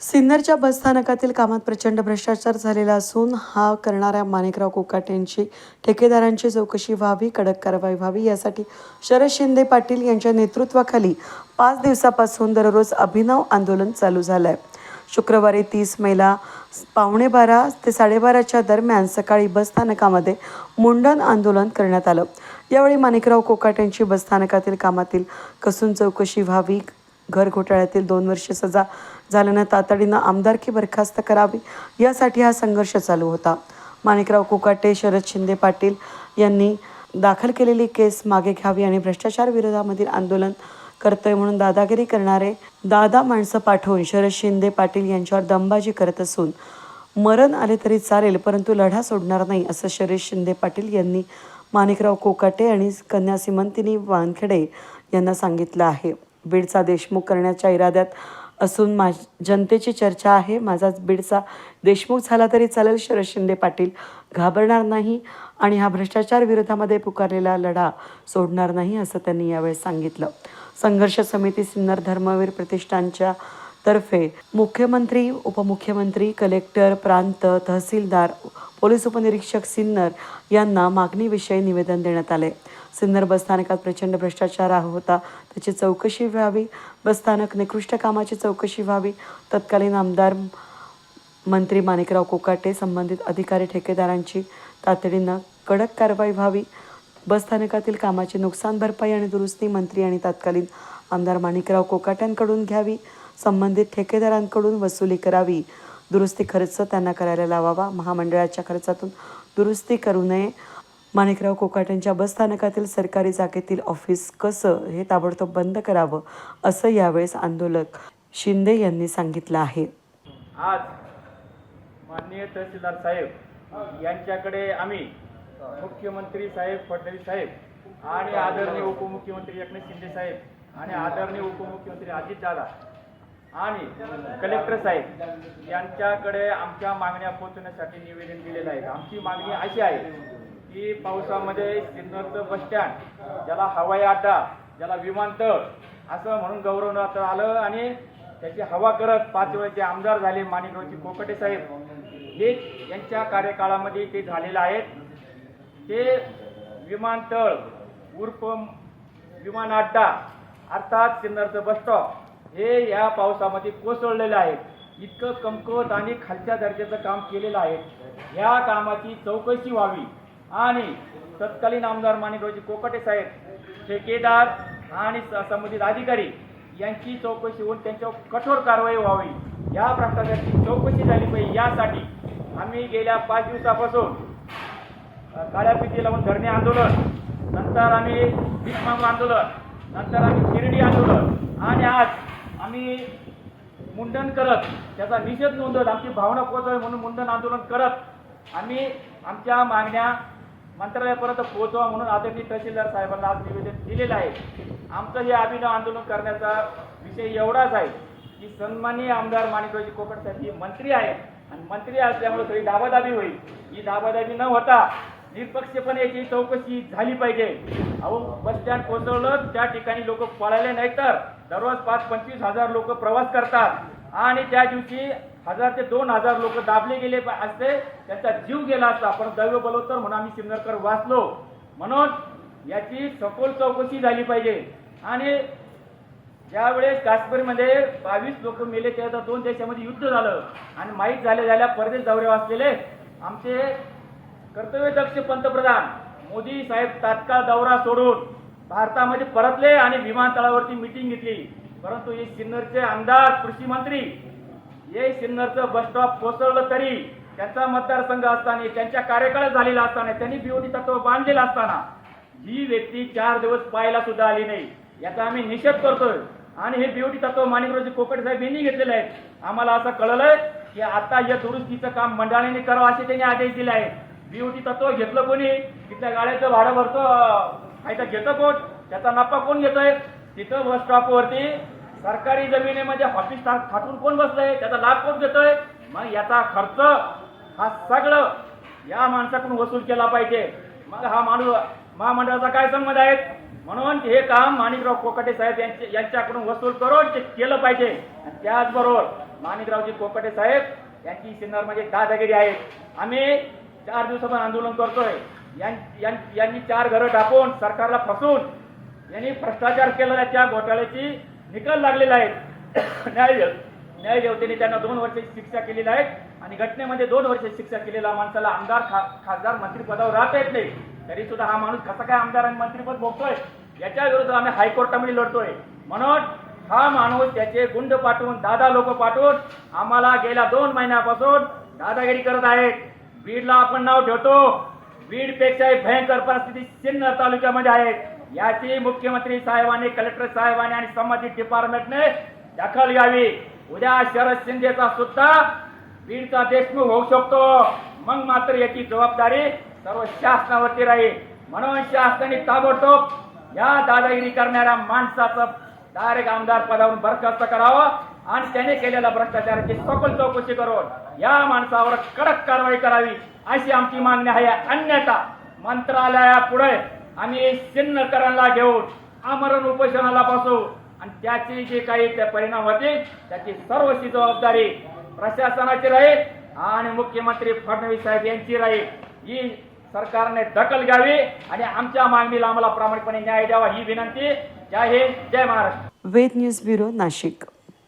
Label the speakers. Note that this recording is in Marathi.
Speaker 1: सिन्नरच्या बसस्थानकातील कामात प्रचंड भ्रष्टाचार झालेला असून हा करणाऱ्या माणिकराव कोकाटेंची ठेकेदारांची चौकशी व्हावी कडक कारवाई व्हावी यासाठी शरद शिंदे पाटील यांच्या नेतृत्वाखाली पाच दिवसापासून दररोज अभिनव आंदोलन चालू झालं आहे शुक्रवारी तीस मेला पावणे बारा ते साडेबाराच्या दरम्यान सकाळी बसस्थानकामध्ये मुंडन आंदोलन करण्यात आलं. यावेळी माणिकराव कोकाटेंची बसस्थानकातील कामातील कसून चौकशी व्हावी घर घोटाळ्यातील दोन वर्षे सजा झाल्यानं तातडीनं आमदारकी बरखास्त करावी. यासाठी हा संघर्ष चालू होता. माणिकराव कोकाटे शरद शिंदे पाटील यांनी दाखल केलेली केस मागे घ्यावी आणि भ्रष्टाचार विरोधामधील आंदोलन करतोय म्हणून दादागिरी करणारे दादा माणसं पाठवून शरद शिंदे पाटील यांच्यावर दंबाजी करत असून मरण आले तरी चालेल परंतु लढा सोडणार नाही असं शरद शिंदे पाटील यांनी माणिकराव कोकाटे आणि कन्या सिमंतिनी वानखेडे यांना सांगितलं आहे. बीडचा देशमुख करण्याच्या इराद्यात असून मा जनतेची चर्चा आहे. माझाच बीडचा देशमुख झाला तरी चालेल. शरद शिंदे पाटील घाबरणार नाही आणि हा भ्रष्टाचार विरोधामध्ये पुकारलेला लढा सोडणार नाही असं त्यांनी यावेळेस सांगितलं. संघर्ष समिती सिन्नर धर्मवीर प्रतिष्ठानच्या तर्फे मुख्यमंत्री उपमुख्यमंत्री कलेक्टर प्रांत तहसीलदार पोलीस उपनिरीक्षक सिन्नर यांना मागणीविषयी निवेदन देण्यात आले. सिन्नर बसस्थानकात प्रचंड भ्रष्टाचार होता. त्याची चौकशी व्हावी. बसस्थानक निकृष्ट कामाची चौकशी व्हावी. तत्कालीन आमदार मंत्री माणिकराव कोकाटे संबंधित अधिकारी ठेकेदारांची तातडीनं कडक कारवाई व्हावी. बसस्थानकातील कामाची नुकसान भरपाई आणि दुरुस्ती मंत्री आणि तत्कालीन आमदार माणिकराव कोकाट्यांकडून घ्यावी. संबंधित ठेकेदारांकडून वसुली करावी. दुरुस्ती खर्च त्यांना करायला लावावा. महामंडळाच्या खर्चातून दुरुस्ती करू नये. माणिकराव कोकाट्यांच्या बसस्थानकातील सरकारी जागेतील ऑफिस कसं हे ताबडतोब बंद करावं असं यावेळेस आंदोलक शिंदे यांनी सांगितलं आहे.
Speaker 2: आज माननीय तहसीलदार साहेब यांच्याकडे आम्ही मुख्यमंत्री साहेब फडणवीस साहेब आणि आदरणीय उपमुख्यमंत्री एकनाथ शिंदे साहेब आणि आदरणीय उपमुख्यमंत्री अजितदादा आणि कलेक्टर साहेब यांच्याकडे आमच्या मागण्या पोहोचवण्यासाठी निवेदन दिलेलं आहे. आमची मागणी अशी आहे की पावसामध्ये सिन्नरचं बस स्टँड ज्याला हवाई अड्डा ज्याला विमानतळ असं म्हणून गौरवण्यात आलं आणि त्याची हवा करत पाच वेळेचे आमदार झाले माणिकरावजी कोकटे साहेब. हे यांच्या कार्यकाळामध्ये ते झालेलं आहेत ते विमानतळ उर्फ विमान अड्डा अर्थात सिन्नरचं बस स्टॉप हे या पावसामध्ये कोसळलेलं आहे. इतकं कमकुवत आणि खालच्या दर्जाचं काम केलेलं आहे. ह्या कामाची चौकशी व्हावी. आणि तत्कालीन आमदार माणिकरावजी कोकटे साहेब ठेकेदार आणि स- संबंधित अधिकारी यांची चौकशी होऊन त्यांच्यावर कठोर कारवाई व्हावी. या भ्रष्टाचाराची चौकशी झाली पाहिजे. यासाठी आम्ही गेल्या पाच दिवसापासून अ, काळ्या लावून धरणे आंदोलन नंतर आम्ही भीक मागू आंदोलन नंतर आम्ही शिर्डी आंदोलन आणि आज आम्ही मुंडन करत त्याचा निषेध नोंदवत आमची भावना पोहोचावी म्हणून मुंडन आंदोलन करत आम्ही आमच्या मागण्या मंत्रालयापर्यंत पोहोचवा म्हणून आदरणीय तहसीलदार साहेबांना आज निवेदन दिलेलं आहे. आमचं हे अभिनव आंदोलन करण्याचा विषय एवढाच आहे की सन्माननीय आमदार माणिकरावजी कोकण साहेब हे मंत्री आहेत. आणि मंत्री असल्यामुळे थोडी दाबादाबी होईल. ही दाबादाबी न होता निष्पक्षपणे याची चौकशी झाली पाहिजे. अहो बस स्टँड कोसळलं त्या ठिकाणी लोक पळाले नाही तर दररोज पाच पंचवीस हजार लोक प्रवास करतात. आणि त्या दिवशी हजार ते दोन हजार लोक दाबले गेले असते त्यांचा जीव गेला असता. पण दैव बलोत्तर म्हणून आम्ही सिन्नरकर वाचलो. म्हणून याची सखोल चौकशी झाली पाहिजे. आणि ज्यावेळेस काश्मीरमध्ये बावीस लोक मेले त्याचा दोन देशामध्ये युद्ध झालं. आणि माहीत झाले झाल्या परदेश दौऱ्यावर असलेले आमचे कर्तव्यदक्ष पंतप्रधान मोदी साहेब तात्काळ दौरा सोडून भारतामध्ये परतले आणि विमानतळावरती मिटिंग घेतली. परंतु हे सिन्नरचे आमदार कृषी मंत्री हे सिन्नरचं बस स्टॉप कोसळलं तरी त्यांचा मतदारसंघ असताना त्यांच्या कार्यकाळ झालेला असताना त्यांनी बीओटी तत्व बांधलेलं असताना ही व्यक्ती चार दिवस पाहायला सुद्धा आली नाही. याचा आम्ही निषेध करतोय. आणि हे बीओटी तत्व माणिकरावजी कोकट साहेब यांनी घेतलेलं आहे. आम्हाला असं कळलंय की आता या दुरुस्तीचं काम मंडळाने करावं असे त्यांनी आदेश दिले आहेत. बीओटी तत्व घेतलं कोणी? तिथल्या गाड्याचं भाडं भरतो. फायदा घेतं कोण? त्याचा नफा कोण घेतोय? तिथं बस स्टॉपवरती सरकारी जमिनीमध्ये ऑफिस थाटून कोण बसलंय? त्याचा लाभ कोण घेतोय? मग याचा खर्च हा सगळं या माणसाकडून वसूल केला पाहिजे. मग हा माणूस महामंडळाचा काय संबंध आहे? म्हणून हे काम माणिकराव कोकटे साहेब यांचे यांच्याकडून वसूल करून ते केलं पाहिजे. त्याचबरोबर माणिकरावजी कोकटे साहेब यांची सिन्नरमध्ये दादागिरी आहे. आम्ही चार दिवसापासून आंदोलन करतोय. यां- यां- यांनी चार घरं टाकून सरकारला फसवून यांनी भ्रष्टाचार केलेल्या त्या घोटाळ्याची निकाल लागलेला आहे. न्याय न्यायदेवतेने त्यांना दोन वर्षाची शिक्षा केलेली आहे आणि घटनेमध्ये दोन वर्षाची शिक्षा केलेल्या माणसाला आमदार खा खासदार मंत्रिपदावर राहता येत नाही. तरी सुद्धा हा माणूस कसा काय आमदार आणि मंत्रिपद भोगतोय? याच्या विरुद्ध आम्ही हायकोर्टामध्ये लढतोय. म्हणून हा माणूस त्याचे गुंड पाठवून दादा लोक पाठवून आम्हाला गेल्या दोन महिन्यापासून दादागिरी करत आहेत. बीडला आपण नाव ठेवतो. बीडपेक्षा भयंकर परिस्थिती सिन्नर तालुक्यामध्ये आहे. याची मुख्यमंत्री साहेबांनी कलेक्टर साहेबांनी आणि संबंधित डिपार्टमेंटने दखल घ्यावी. उद्या शरद शिंदेचा सुद्धा बीडचा देशमुख होऊ शकतो. मग मात्र याची जबाबदारी सर्व शासनावरती राहील. म्हणून शासनाने ताबडतोब या दादागिरी करणाऱ्या माणसाचं डायरेक्ट आमदार पदावरून बरखास्त करावं. आणि त्याने केलेल्या भ्रष्टाचाराची सखोल चौकशी करून या माणसावर कडक कारवाई करावी अशी आमची मागणी आहे. अन्यथा मंत्रालयापुढे आम्ही सिन्नकरणला घेऊन आमरण उपोषणाला बसू. आणि त्याचे जे काही ते परिणाम होतील त्याची सर्वची जबाबदारी प्रशासनाची राहील आणि मुख्यमंत्री फडणवीस साहेब यांची राहील. ही सरकारने दखल घ्यावी आणि आमच्या मागणीला आम्हाला प्रामाणिकपणे न्याय द्यावा ही विनंती. जय हिंद जय Maharashtra.
Speaker 1: Ved news bureau Nashik.